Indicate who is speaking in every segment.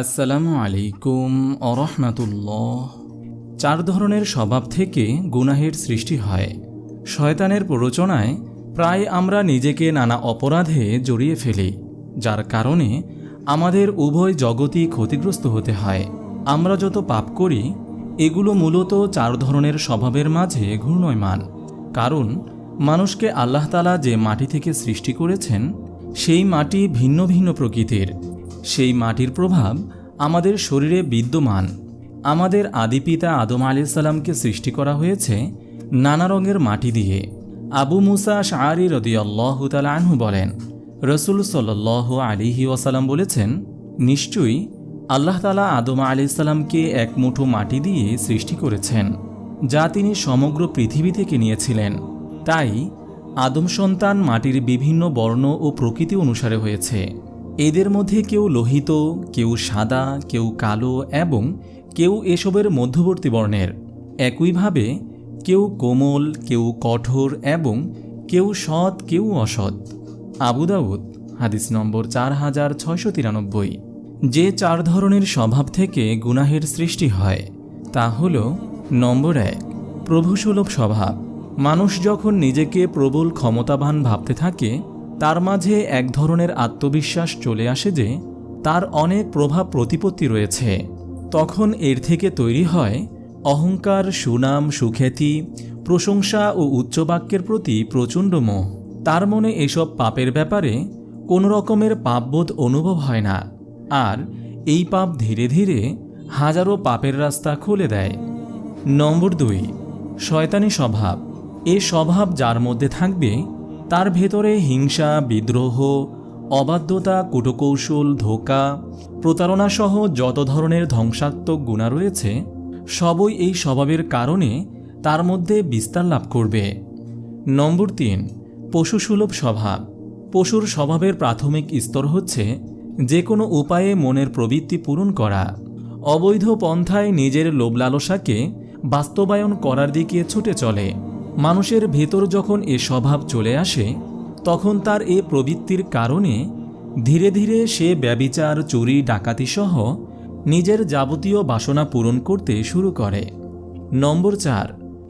Speaker 1: আসসালামু আলাইকুম অরহমাতুল্লাহ চার ধরনের স্বভাব থেকে গুনাহের সৃষ্টি হয়। শয়তানের প্ররোচনায় প্রায় আমরা নিজেকে নানা অপরাধে জড়িয়ে ফেলি, যার কারণে আমাদের উভয় জগতই ক্ষতিগ্রস্ত হতে হয়। আমরা যত পাপ করি, এগুলো মূলত চার ধরনের স্বভাবের মাঝে ঘূর্ণয়মান। কারণ মানুষকে আল্লাহতালা যে মাটি থেকে সৃষ্টি করেছেন, সেই মাটি ভিন্ন ভিন্ন প্রকৃতির। সেই মাটির প্রভাব আমাদের শরীরে বিদ্যমান। আমাদের আদিপিতা আদম আলাইসাল্লামকে সৃষ্টি করা হয়েছে নানা রঙের মাটি দিয়ে। আবু মুসা শাহরি রদিয়াল্লাহ তালা আনহু বলেন, রসুল সাল্লাহ আলিহি ওয়াসাল্লাম বলেছেন, নিশ্চয়ই আল্লাহ তালা আদম আলাইসাল্লামকে এক মুঠো মাটি দিয়ে সৃষ্টি করেছেন, যা তিনি সমগ্র পৃথিবী থেকে নিয়েছিলেন। তাই আদম সন্তান মাটির বিভিন্ন বর্ণ ও প্রকৃতি অনুসারে হয়েছে। এদের মধ্যে কেউ লোহিত, কেউ সাদা, কেউ কালো এবং কেউ এসবের মধ্যবর্তী বর্ণের। একইভাবে কেউ কোমল, কেউ কঠোর এবং কেউ সৎ, কেউ অসৎ। আবু দাউদ, হাদিস নম্বর চার হাজার ছয়শো তিরানব্বই। যে চার ধরনের স্বভাব থেকে গুনাহের সৃষ্টি হয়, তা হল, নম্বর এক, প্রভুসুলভ স্বভাব। মানুষ যখন নিজেকে প্রবল ক্ষমতাবান ভাবতে থাকে তার মাঝে এক ধরনের আত্মবিশ্বাস চলে আসে যে তার অনেক প্রভাব প্রতিপত্তি রয়েছে। তখন এর থেকে তৈরি হয় অহংকার, সুনাম, সুখ্যাতি, প্রশংসা ও উচ্চবাক্যের প্রতি প্রচণ্ড মোহ। তার মনে এসব পাপের ব্যাপারে কোনো রকমের পাপবোধ অনুভব হয় না আর এই পাপ ধীরে ধীরে হাজারো পাপের রাস্তা খুলে দেয়। নম্বর দুই, শয়তানি স্বভাব। এ স্বভাব যার মধ্যে থাকবে তার ভেতরে হিংসা, বিদ্রোহ, অবাধ্যতা, কুটকৌশল, ধোকা, প্রতারণাসহ যত ধরনের ধ্বংসাত্মক গুণা রয়েছে, সবই এই স্বভাবের কারণে তার মধ্যে বিস্তার লাভ করবে। নম্বর তিন, পশুসুলভ স্বভাব। পশুর স্বভাবের প্রাথমিক স্তর হচ্ছে যে কোনো উপায়ে মনের প্রবৃত্তি পূরণ করা। অবৈধ পন্থায় নিজের লোভ লালসাকে বাস্তবায়ন করার দিকে ছুটে চলে। মানুষের ভেতর যখন এ স্বভাব চলে আসে, তখন তার এ প্রবৃত্তির কারণে ধীরে ধীরে সে ব্যবিচার, চুরি, ডাকাতি সহ নিজের যাবতীয় বাসনা পূরণ করতে শুরু করে। নম্বর চার,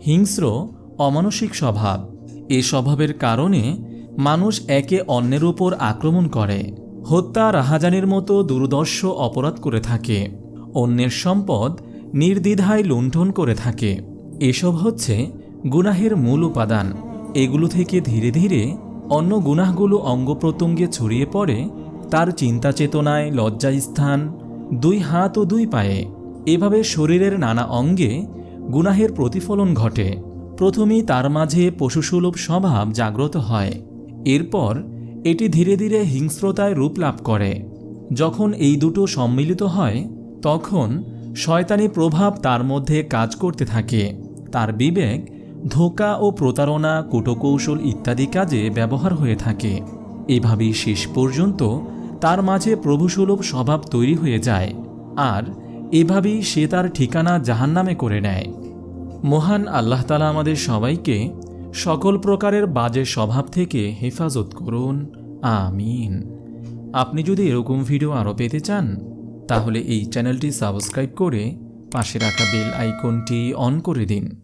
Speaker 1: হিংস্র, অমানসিক স্বভাব। এ স্বভাবের কারণে মানুষ একে অন্যের উপর আক্রমণ করে, হত্যা, রাহাজানির মতো দুর্দর্শ অপরাধ করে থাকে। অন্যের সম্পদ নির্দ্বিধায় লুণ্ঠন করে থাকে। এসব হচ্ছে গুনাহের মূল উপাদান। এগুলো থেকে ধীরে ধীরে অন্য গুনাহগুলো অঙ্গ প্রত্যঙ্গে ছড়িয়ে পড়ে, তার চিন্তা চেতনায় লজ্জাস্থান দুই হাত ও দুই পায়ে। এভাবে শরীরের নানা অঙ্গে গুনাহের প্রতিফলন ঘটে। প্রথমেই তার মাঝে পশুসুলভ স্বভাব জাগ্রত হয়। এরপর এটি ধীরে ধীরে হিংস্রতায় রূপ লাভ করে। যখন এই দুটো সম্মিলিত হয়, তখন শয়তানি প্রভাব তার মধ্যে কাজ করতে থাকে। তার বিবেক ধোকা ও প্রতারণা, কুটকৌশল ইত্যাদি কাজে ব্যবহার হয়ে থাকে। এভাবেই শেষ পর্যন্ত তার মাঝে প্রভুসুলভ স্বভাব তৈরি হয়ে যায় আর এভাবেই সে তার ঠিকানা জাহান্নামে করে নেয়। মহান আল্লাহ তালা আমাদের সবাইকে সকল প্রকারের বাজে স্বভাব থেকে হেফাজত করুন। আমিন। আপনি যদি এরকম ভিডিও আরও পেতে চান, তাহলে এই চ্যানেলটি সাবস্ক্রাইব করে পাশে রাখা বেল আইকনটি অন করে দিন।